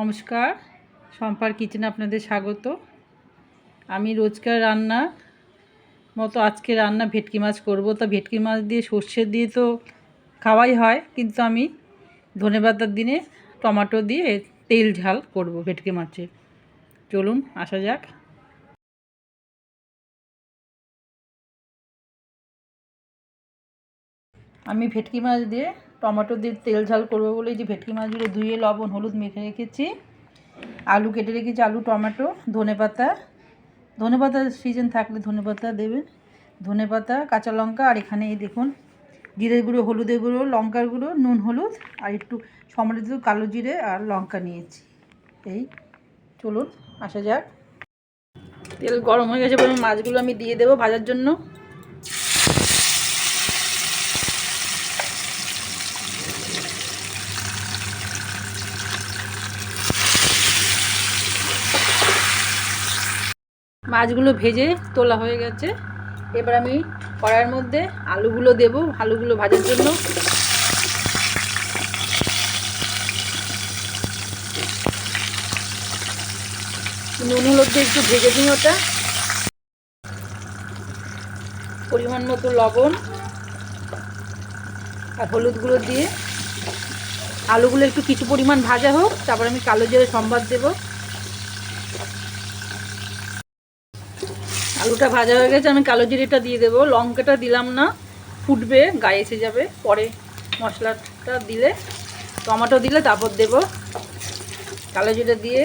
নমস্কার। সম্পার কিচেনে আপনাদের স্বাগত। আমি রোজকার রান্না মতো আজকে রান্না ভেটকি মাছ করব। তা ভেটকি মাছ দিয়ে সর্ষে দিয়ে তো খাওয়াই হয়, কিন্তু আমি ধনেপাতার দিনে টমেটো দিয়ে তেল ঝাল করব ভেটকি মাছে চলুন, আসা যাক। আমি ভেটকি মাছ দিয়ে টমেটো দিয়ে তেল ঝাল করব বলে যে ভেটকি মাছগুলো ধুয়ে, লবণ, হলুদ মেখে রেখেছি। আলু কেটে রেখেছি, আলু, টমেটো, ধনে পাতা। ধনে পাতার সিজন থাকলে ধনে পাতা দেবেন। ধনে পাতা, কাঁচা লঙ্কা, আর এখানে এই দেখুন জিরে গুঁড়ো, হলুদের গুঁড়ো, লঙ্কার গুঁড়ো, নুন, হলুদ, আর একটু সমৃদ্ধ কালো জিরে আর লঙ্কা নিয়েছি। এই, চলুন, আসা যাক। তেল গরম হয়ে গেছে মাছগুলো আমি দিয়ে দেবো ভাজার জন্য। মাছগুলো ভেজে তোলা হয়ে গেছে। এবার আমি কড়াইয়ের মধ্যে আলুগুলো দেব, আলুগুলো ভাজার জন্য। নুন, হলুদ একটু ভেজে দিই ওটা। পরিমাণ মতো লবণ আর হলুদ গুঁড়ো দিয়ে। আলুগুলো একটু কিছু পরিমাণ ভাজা হোক, তারপর আমি কালো জিরে সম্বাদ দেবো। আলুটা ভাজা হয়ে গেছে, আমি কালো জিরেটা দিয়ে দেবো। লঙ্কাটা দিলাম না, ফুটবে, গায়ে এসে যাবে। পরে মশলাটা দিলে, টমেটো দিলে তারপর দেব। কালো জিরে দিয়ে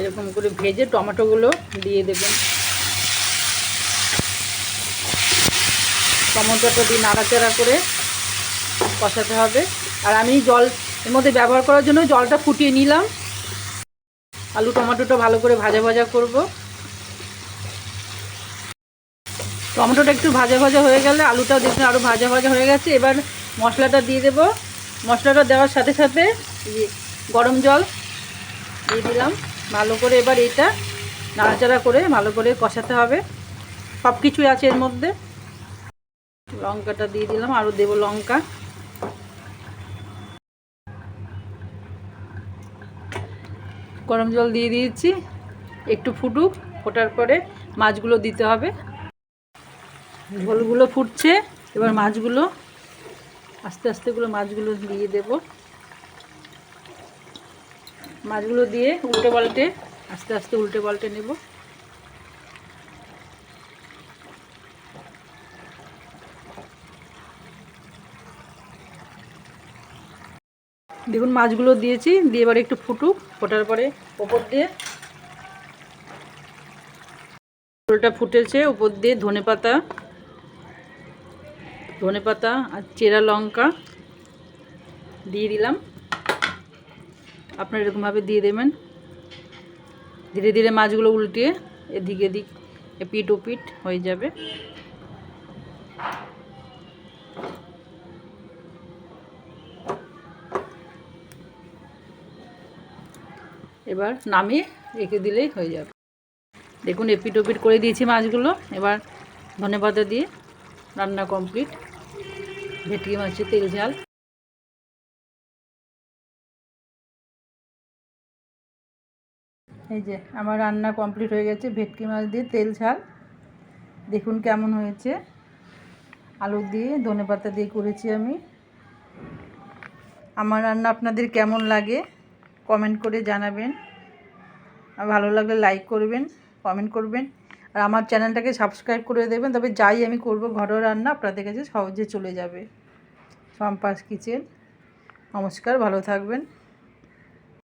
এরকম করে ভেজে টমেটোগুলো দিয়ে দেবেন। টমেটোটা দিয়ে নাড়াচাড়া করে কষাতে হবে। আর আমি জল এর মধ্যে ব্যবহার করার জন্য জলটা ফুটিয়ে নিলাম। আলু টমেটোটা ভালো করে ভাজা ভাজা করব। টমেটোটা একটু ভাজা ভাজা হয়ে গেলে আলুটাও দেখুন আরও ভাজা ভাজা হয়ে গেছে। এবার মশলাটা দিয়ে দেব। মশলাটা দেওয়ার সাথে সাথে গরম জল দিয়ে দিলাম। ভালো করে এবার এটা নাড়াচাড়া করে ভালো করে কষাতে হবে। সব কিছুই আছে এর মধ্যে। লঙ্কাটা দিয়ে দিলাম আরও দেবো লঙ্কা। গরম জল দিয়ে দিয়েছি, একটু ফুটুক, ফোটার পরে মাছগুলো দিতে হবে। ঝোলগুলো ফুটছে, এবার মাছগুলো, আস্তে আস্তে গুলো মাছগুলো দিয়ে দেব। মাছগুলো দিয়ে উল্টে পাল্টে, আস্তে আস্তে উল্টে পাল্টে নেব। দেখুন, মাছগুলো দিয়েছি, দিয়ে এবার একটু ফুটুক, ফোটার পরে ওপর দিয়ে ঝোলটা ফুটেছে, ওপর দিয়ে ধনে পাতা ধনে পাতা আর চেরা লঙ্কা দিয়ে দিলাম। আপনারা এরকমভাবে দিয়ে দেবেন। ধীরে ধীরে মাছগুলো উল্টিয়ে এদিক এদিক এপিট ওপিট হয়ে যাবে। এবার নামিয়ে রেখে দিলেই হয়ে যাবে। দেখুন এপিট ওপিট করে দিয়েছি মাছগুলো। এবার ধনে পাতা দিয়ে রান্না কমপ্লিট। ভেটকি মাছের তেল, ঝাল। এই যে, আমার রান্না কমপ্লিট হয়ে গেছে। ভেটকি মাছ দিয়ে তেল, ঝাল। দেখুন কেমন হয়েছে। আলু দিয়ে ধনে পাতা দিয়ে করেছি আমি। আমার রান্না আপনাদের কেমন লাগে? কমেন্ট করে জানাবেন। আর ভালো লাগলে লাইক করবেন কমেন্ট করবেন। আর আমার চ্যানেলটাকে সাবস্ক্রাইব করে দেবেন, তবে যাই আমি করব ঘরোয়া রান্না, আপনাদের কাছে সহজে চলে যাবে। সম্পাস কিচেন। নমস্কার, ভালো থাকবেন।